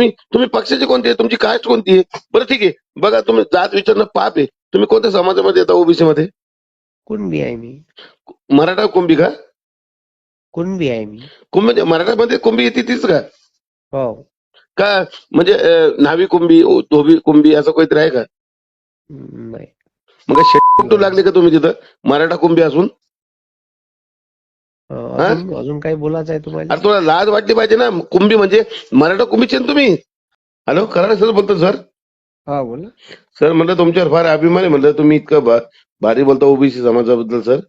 तुम्ही तुम्ही पक्षाचे कोणते आहे? तुमची कास्ट कोणती आहे? बरं ठीक आहे. बघा तुम्ही जात विचारणं पाप आहे. तुम्ही कोणत्या समाजामध्ये येता ओबीसी मध्ये कुणबी आहे मी. मराठा कुंभी का? कुणबी आहे मी. कुंभी मराठामध्ये कुंभी येते तीच का? हो. का म्हणजे अं, न्हावी कुंभी धोबी कुंभी असं काहीतरी आहे का? नाही. मग शेटू लागले का तुम्ही तिथं? मराठा कुंभी असून? अजून अजून काही बोलायचं आहे तुम्हाला? अरे तुला लाज वाटली पाहिजे ना. कुंभी म्हणजे मराठा कुंभीचे ना तुम्ही? हॅलो करा सर बोलतो सर. हा बोला. सर म्हणलं तुमच्यावर फार अभिमान आहे. म्हणलं तुम्ही इतकं भा- भारी बोलता ओबीसी समाजाबद्दल सर.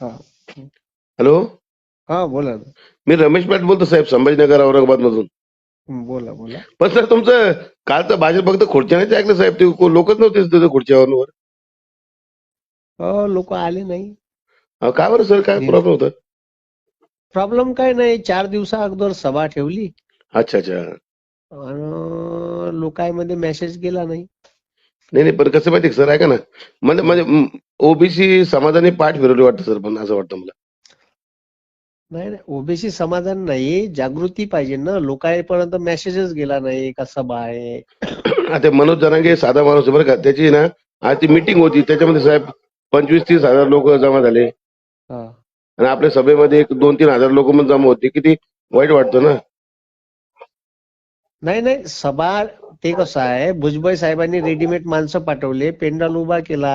हा. हॅलो? हा बोला ना. मी रमेश पाटील बोलतो साहेब संभाजीनगर औरंगाबाद मधून बोला बोला. पण सर तुमचं कालचं भाजप फक्त खुर्च्यानेच ऐकलं साहेब. ते को- लोकच नव्हते तिथे खुर्च्यावर लोक आले नाही. अहो, का बरं सर? काय. प्रॉब्लेम होता? प्रॉब्लेम काय नाही चार दिवसा अगोदर सभा ठेवली. अच्छा अच्छा. आणि लोकांमध्ये मेसेज गेला नाही. नाही नाही पण कसं माहिती सर ऐका ना. म्हणजे म्हणजे ओबीसी समाजाने पाठ फिरवली वाटतं सर पण असं वाटतं मला. नाही नाही ओबीसी समाधान नाही जागृती पाहिजे ना. लोकांपर्यंत मेसेजच गेला नाही का सभा आहे? आता मनोज जरांगे साधा माणूस आहे बरं का. त्याची ना आज ती मिटिंग होती. त्याच्यामध्ये साहेब पंचवीस तीस हजार लोक जमा झाले. हा. आणि आपल्या सभेमध्ये एक दोन तीन हजार लोक पण जमा होते. किती वाईट वाटतं ना? नाही नाही. सभा ते कसं आहे भुजबळ साहेबांनी रेडीमेड माणसं पाठवले पेंडाल उभा केला.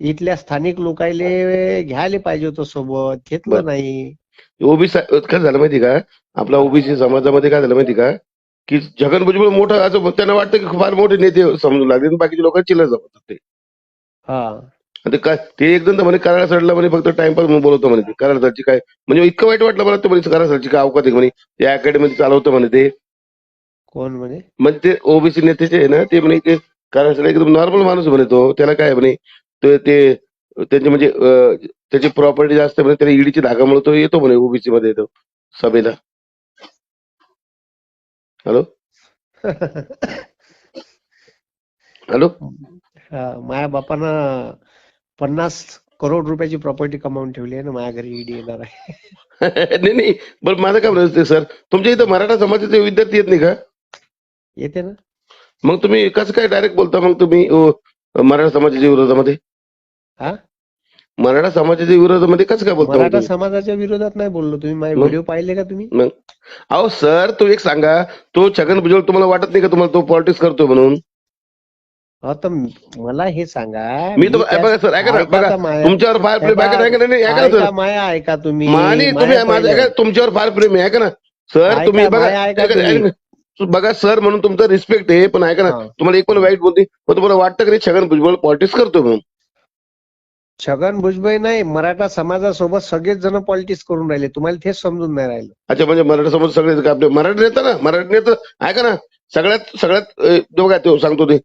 इथल्या स्थानिक लोकायले घ्यायला पाहिजे होतं सोबत बरं. घेतलं नाही. ओबीसी काय झालं माहिती का? आपला ओबीसी समाजामध्ये काय झालं माहिती का? की छगन भुजबळ मोठं असं त्यांना वाटतं की फार मोठे नेते समजू लागले आणि बाकीचे लोक चिल्लर जमतात ते. हा. आणि ते काय ते एकदम तर म्हणे करायला सडला म्हणे फक्त टाइमपास म्हणून बोलवतो म्हणे. करायला सरची काय? म्हणजे इतकं वाईट वाटलं मला ते म्हणे करायला सरची काय अवकात म्हणे. त्या अकॅडमी चालवतं म्हणे ते. कोण म्हणे? म्हणजे ते ओबीसी नेतेचे आहे ना ते म्हणे ते करायला एकदम नॉर्मल माणूस म्हणे तो. त्याला काय म्हणे ते ते त्याचे म्हणजे त्याची प्रॉपर्टी जास्त म्हणे त्याला ईडीची धागामुळे तो येतो म्हणे ओबीसी मध्ये येतो सभेला. हॅलो? हॅलो? माझ्या बापानं पन्नास करोड रुपयाची प्रॉपर्टी कमावून ठेवली आहे ना माझ्या घरी ईडी येणार आहे. नाही नाही पण माझं काय म्हणायचं सर? तुमच्या इथं मराठा समाजाचे विद्यार्थी येत नाही का? येते ना. मग तुम्ही कसं काय डायरेक्ट बोलता मग तुम्ही अं, मराठा समाजाच्या विरोधामध्ये? हा? मराठा समाजाच्या विरोधामध्ये कसं काय बोलता मग मराठा तुम्ही? समाजाच्या विरोधात नाही बोललो. तुम्ही माझे मग? व्हिडिओ पाहिले का तुम्ही? अहो सर तो एक सांगा तो छगन भुजबळ तुम्हाला वाटत नाही का तुम्हाला तो पॉलिटिक्स करतोय म्हणून? तर मला हे सांगा मी तर त्या- बघा सर ऐका ना बघा तुमच्यावर फार प्रेम ऐका ना, ऐका ना, नाही, ऐका ना ऐका सर माया ऐका तुम्ही मानी तुम्ही माया माझं. ऐका तुमच्यावर फार प्रेम आहे ऐका ना सर तुम्ही बघा माया ऐका ऐका ना, तुम्ही. ऐका ना. बघा सर म्हणून तुमचं रिस्पेक्ट आहे पण ऐका ना हा. तुम्हाला एक पण वाईट बोलते पण तुम्हाला वाटतं की छगन भुजबळ पॉलिटिक्स करतोय म्हणून छगन भुजबळ नाही मराठा समाजासोबत सगळेच जण पॉलिटिक्स करून राहिले तुम्हाला तेच समजून नाही राहिलं अच्छा म्हणजे मराठा समाज सगळे का आपले मराठी नेता ना मराठी नेता ऐका ना सगळ्यात सगळ्यात अं, बघा तो सांगतो ते ते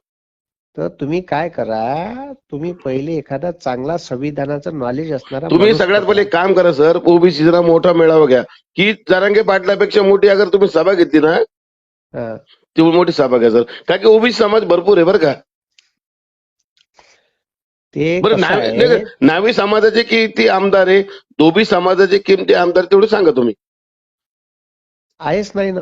तर तुम्ही काय करा तुम्ही पहिले एखादा चांगला संविधानाचं नॉलेज असणारा तुम्ही माणूस सगळ्यात. पहिले एक काम करा सर. ओबीसी जरा मोठा मेळावा घ्या. की जरांगे पाटलापेक्षा मोठी अगर तुम्ही सभा घेतली ना हा. ती मोठी सभा घ्या सर. कारण की ओबीसी समाज भरपूर आहे बरं का. ते बरं कसं नावी आहे, नाही का, नावी समाजाचे किती आमदार आहे धोबी समाजाचे किती आमदार तेवढे सांगा तुम्ही. आहेच नाही ना.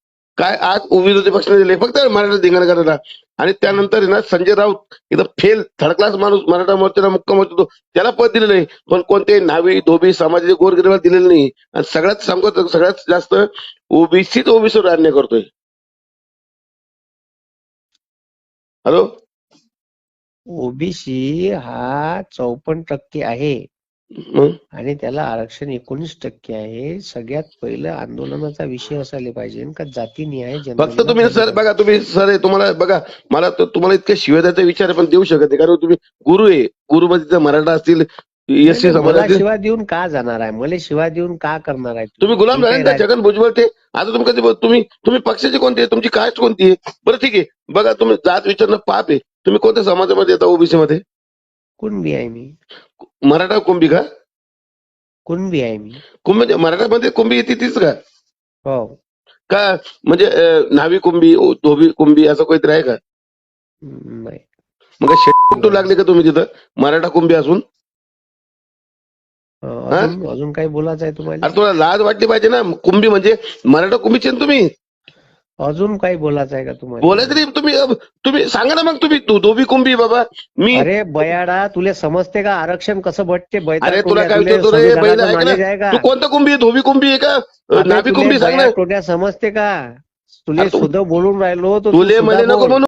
काय आज विरोधी पक्षाने दिले फक्त मराठा धिंगाण करायला आणि त्यानंतर ना संजय राऊत इथं फेल थर्ड क्लास माणूस मराठा मोर्चाला मुक्काम होतो त्याला पद दिलेलं नाही. पण कोणते नावे धोबी समाजाचे गोरगरिबाला दिलेलं नाही. आणि सगळ्यात सांगतो सगळ्यात जास्त ओबीसीच ओबीसीवर अन्याय करतोय. हॅलो? ओबीसी हा चौपन्न टक्के आहे. मग? आणि त्याला आरक्षण एकोणीस टक्के आहे. सगळ्यात पहिलं आंदोलनाचा विषय असायला पाहिजे. का जातीनिहाय फक्त जनगणना तुम्ही सर. बघा तुम्ही सर तुम्हाला बघा मला तुम्हाला इतक्या शिवाय द्यायचा विचार पण देऊ शकत नाही. कारण तुम्ही गुरु आहे. गुरु मध्ये मराठा असतील समाजातील. शिवा देऊन का जाणार आहे? मला शिवा देऊन का करणार आहे? तुम्ही गुलाम झाले छगन भुजबळ ते आता तुम्ही कधी तुम्ही तुम्ही पक्षाचे कोणते आहे? तुमची कास्ट कोणती आहे? बरं ठीक आहे. बघा तुम्ही जात विचारणं पाप आहे. तुम्ही कोणत्या समाजामध्ये येता? ओबीसी मध्ये? कुणबी आहे मी? मराठा कुंभी का? कुणबी आहे मी. कुंभ म्हणजे मराठामध्ये कुंभी येते तीच का? हो. का? म्हणजे अं, न्हावी कुंभी ओ- धोबी कुंभी असं काहीतरी आहे का? नाही. मग शेटू लागले का तुम्ही तिथं? मराठा कुंभी असून? अं, अजून अजून काही बोलायचं आहे तुम्हाला? अरे तुला लाज वाटली पाहिजे ना. कुंभी म्हणजे मराठा कुंभीचे ना तुम्ही? अजून काही बोलायचं आहे का तुम्हाला? बोलायचं नाही तुम्ही तुम्ही सांगा ना मग तुम्ही धो- धोबी कुंभी बाबा मी अरे बयाडा तुला समजते का आरक्षण कसं भेटते? अरे तुला काय तू कोणता कुंभी धोबी कुंभी आहे का? नाभी कुंभी सांग ना. समजते का? तुले तू- सुद्धा बोलून राहिलो तू तुले नको बोल. म्हणू.